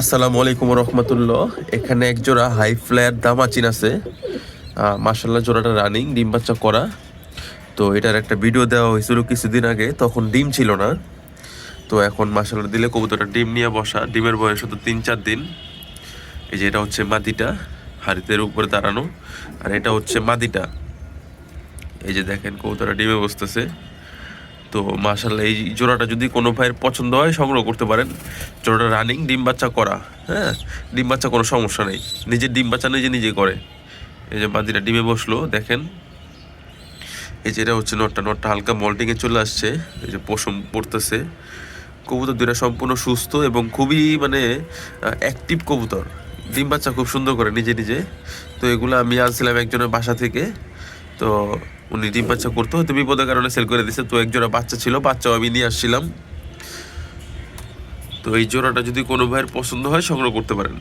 আসসালামু আলাইকুম রহমতুল্লাহ। এখানে এক জোড়া হাই ফ্লায়ার দামাচিন আছে। মাসাল্লাহ জোড়াটা রানিং ডিম বাচ্চা করা। তো এটার একটা ভিডিও দেওয়া হয়েছিল কিছুদিন আগে, তখন ডিম ছিল না। তো এখন মাসাল্লাহ দিলে কবুতরটা ডিম নিয়ে বসা। ডিমের বয়স হতো তিন চার দিন। এই যে এটা হচ্ছে মাদিটা, হাড়িতের উপরে দাঁড়ানো। আর এটা হচ্ছে মাদিটা। এই যে দেখেন, কবুতরটা ডিমে বসতেছে। তো মাশাল্লাহ এই জোড়াটা যদি কোনো ভাইয়ের পছন্দ হয়, সংগ্রহ করতে পারেন। জোড়াটা রানিং ডিম বাচ্চা করা হ্যাঁ? ডিম বাচ্চা কোনো সমস্যা নেই। নিজের ডিম বাচ্চা নিজে নিজে করে। এই যে বাদিটা ডিমে বসল, দেখেন। এই যে এটা হচ্ছে নটটা নটটা হালকা মল্টিংয়ে চলে আসছে। এই যে পশম পড়তেছে। কবুতর দুটা সম্পূর্ণ সুস্থ এবং খুবই মানে অ্যাক্টিভ কবুতর। ডিম বাচ্চা খুব সুন্দর করে নিজে নিজে। তো এগুলো আমি আনছিলাম একজনের বাসা থেকে। তো উনি ডিম বাচ্চা করতো হয়তো বিপদের কারণে সেল করে দিছে। তো এক জোড়া বাচ্চা ছিল, বাচ্চাও আমি নিয়ে আসছিলাম। তো এই জোড়াটা যদি কোনো ভাইয়ের পছন্দ হয়, সংগ্রহ করতে পারেন।